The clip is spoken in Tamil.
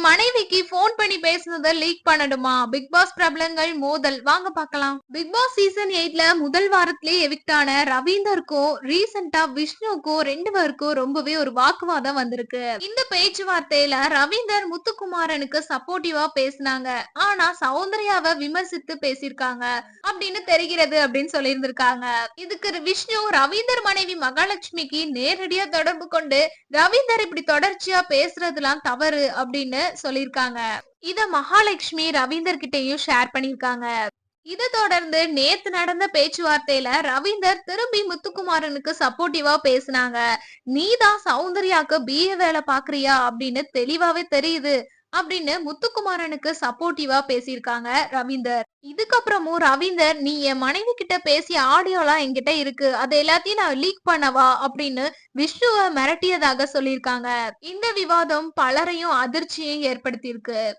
என் மனைவிக்கு போன் பண்ணி பேசுனதை லீக் பண்ணணுமா? பிக் பாஸ் பிரபலங்கள் மோதல். வாங்க பார்க்கலாம். பிக் பாஸ் சீசன் எயிட்ல முதல் வாரத்திலே எவிக்ட் ஆன ரவீந்தருக்கும் ரீசெண்டா விஷ்ணுக்கும் ரெண்டு பேருக்கும் ரொம்பவே ஒரு வாக்குவாதம் வந்திருக்கு. இந்த பேச்சுவார்த்தையில ரவீந்தர் முத்துக்குமாரனுக்கு சப்போர்ட்டிவா பேசினாங்க. ஆனா சௌந்தர்யாவை விமர்சித்து பேசியிருக்காங்க. அப்படின்னு தெரிகிறது அப்படின்னு சொல்லியிருந்திருக்காங்க. இதுக்கு விஷ்ணு ரவீந்தர் மனைவி மகாலட்சுமிக்கு நேரடியா தொடர்பு கொண்டு ரவீந்தர் இப்படி தொடர்ச்சியா பேசுறதுலாம் தவறு அப்படின்னு சொல்லியிருக்காங்க. இத மகாலட்சுமி ரவீந்தர் கிட்டயும் ஷேர் பண்ணிருக்காங்க இதை தொடர்ந்து நேத்து நடந்த பேச்சுவார்த்தையில ரவீந்தர் திரும்பி முத்துக்குமாரனுக்கு சப்போர்ட்டிவா பேசினாங்க. நீதான் சௌந்தர்யாக்கு பிஏ வேலை பாக்குறியா அப்படின்னு தெளிவாவே தெரியுது. அப்படின்னு முத்துக்குமாரனுக்கு சப்போர்ட்டிவா பேசியிருக்காங்க ரவீந்தர். இதுக்கப்புறமும் ரவீந்தர் நீ என் மனைவி கிட்ட பேசிய ஆடியோலாம் என்கிட்ட இருக்கு. அது எல்லாத்தையும் நான் லீக் பண்ணவா? அப்படின்னு விஷ்ணுவை மிரட்டியதாக சொல்லியிருக்காங்க. இந்த விவாதம் பலரையும் அதிர்ச்சியை ஏற்படுத்தியிருக்கு.